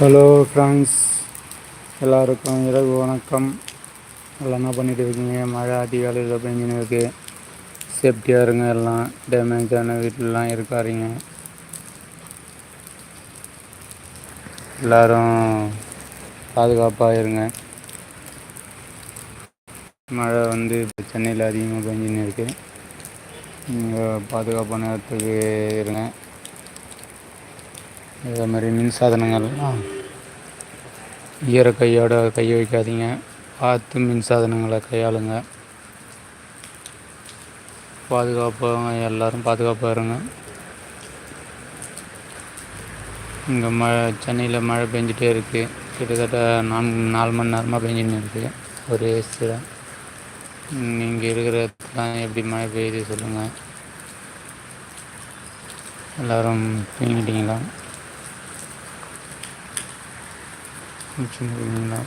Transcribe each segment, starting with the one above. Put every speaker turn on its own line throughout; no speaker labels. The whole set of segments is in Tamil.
ஹலோ ஃப்ரெண்ட்ஸ் எல்லாருக்கும் இரவு வணக்கம். எல்லாம் என்ன பண்ணிட்டு இருக்கீங்க? மழை அதிகாலையில் பெஞ்சுன்னு இருக்குது சேஃப்டியாக இருங்க எல்லாம். டேமேஜான வீட்டிலலாம் இருக்காருங்க எல்லோரும் பாதுகாப்பாக இருங்க. மழை வந்து இப்போ சென்னையில் அதிகமாக பெஞ்சுன்னு இருக்குது நீங்கள் பாதுகாப்பான இடத்துக்கு இருங்க. இதே மாதிரி மின் சாதனங்கள்லாம் ஈர கையோட கை வைக்காதீங்க. பார்த்து மின் சாதனங்களை கையாளுங்க. பாதுகாப்பாக எல்லோரும் பாதுகாப்பாக இருங்க. இங்கே மழை சென்னையில் மழை பெஞ்சிட்டே இருக்குது கிட்டத்தட்ட நான்கு நாலு மணி நேரமாக பெஞ்சின்னு இருக்குது ஒரே சில. நீங்கள் இருக்கிற இடத்துலாம் எப்படி மழை பெய்யுது சொல்லுங்கள் எல்லோரும் தூங்கிட்டீங்களா? முடிச்சுங்களா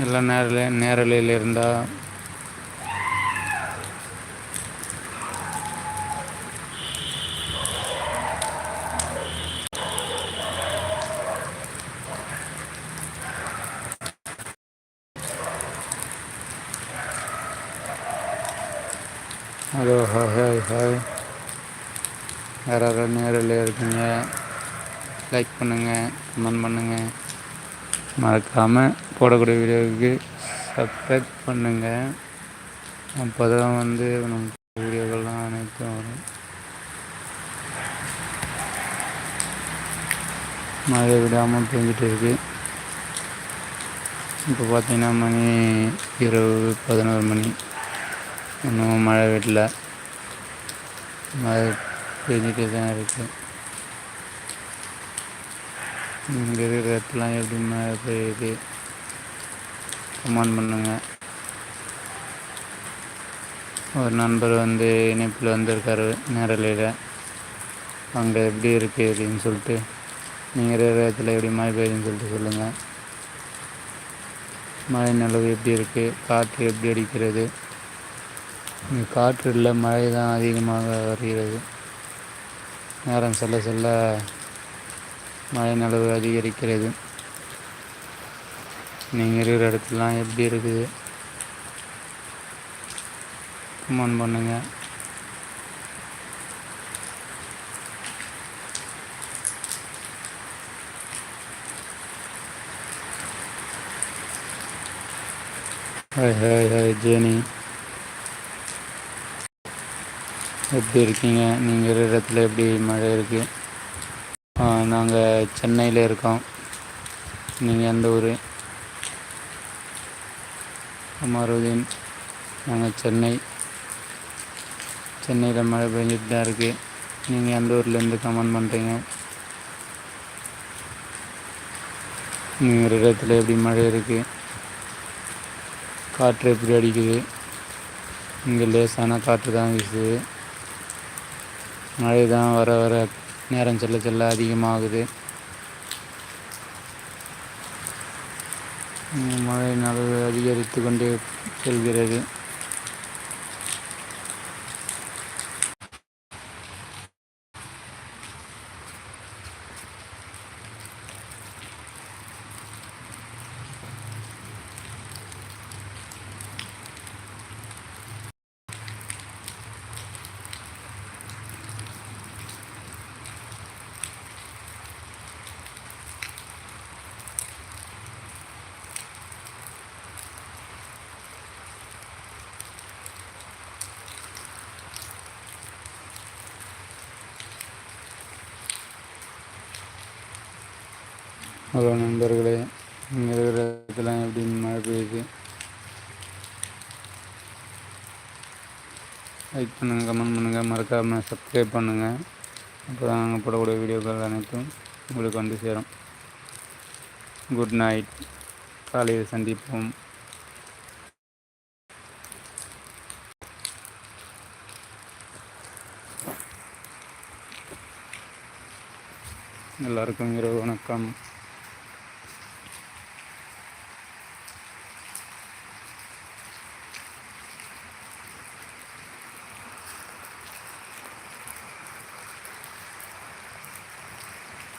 எல்லாம் நேரில் நேரலையில் இருந்தால் ஹலோ ஹாய் ஹாய் யாராவது நேரில் இருக்குங்க? லைக் பண்ணுங்கள் கமெண்ட் பண்ணுங்கள் மறக்காமல் போடக்கூடிய வீடியோவுக்கு சப்ஸ்கிரைப் பண்ணுங்கள் அப்போ தான் வந்து நமக்கு வீடியோக்கள்லாம் அனைத்தும் வரும். மழை விடாமல் பெஞ்சிட்டு இருக்குது இப்போ பார்த்தீங்கன்னா மணி இரவு பதினோரு மணி. இன்னும் மழை விடல மழை பெஞ்சிட்டே தான் இருக்குது இங்கே இருக்கிற இடத்துலாம் எப்படி மழை பெய்யுது? கமெண்ட் பண்ணுங்கள் ஒரு நண்பர் வந்து இணைப்பில் வந்திருக்காரு நேரலையில். அங்கே எப்படி இருக்குது அப்படின்னு சொல்லிட்டு. நீங்கள் இருக்கிற இடத்துல எப்படி மழை பெய்யுதுன்னு சொல்லிட்டு சொல்லுங்கள் மழை நிலவு எப்படி இருக்குது காற்று எப்படி அடிக்கிறது? காற்று இல்லை மழை தான் அதிகமாக வருகிறது. நேரம் செல்ல செல்ல மழை அளவு அதிகரிக்கிறது. நீங்கள் இருக்கிற இடத்துலாம் எப்படி இருக்குது? கமெண்ட் பண்ணுங்கள் ஹாய் ஹாய் ஹாய் ஜேனி. எப்படி இருக்கீங்க? நீங்கள் இருக்கிற இடத்துல எப்படி மழை இருக்குது நாங்கள் சென்னையில் இருக்கோம். நீங்கள் எந்த ஊர்? அமருதீன். நாங்கள் சென்னை. சென்னையில் மழை பெஞ்சிட்டு தான் இருக்குது நீங்கள் எந்த ஊர்லேருந்து கமெண்ட் பண்ணுறீங்க நீங்கள் இடத்துல எப்படி மழை இருக்குது காற்று எப்படி அடிக்குது? இங்கே லேசான காற்று தான் வீசுது. மழை தான் வர வர நேரம் செல்ல செல்ல அதிகமாகுது. மழை அளவு அதிகரித்து கொண்டே செல்கிறது. ஹலோ நண்பர்களே இங்கே இருக்கிற இடத்துல எப்படி மழை பெய்யுது? லைக் பண்ணுங்கள் கமெண்ட் பண்ணுங்கள் மறக்காமல் சப்ஸ்கிரைப் பண்ணுங்கள் அப்புறம் நாங்கள் போடக்கூடிய வீடியோக்கள் அனைத்தும் உங்களுக்கு வந்து சேரும். குட் நைட் காலையில் சந்திப்போம். எல்லாருக்கும் இரவு வணக்கம்.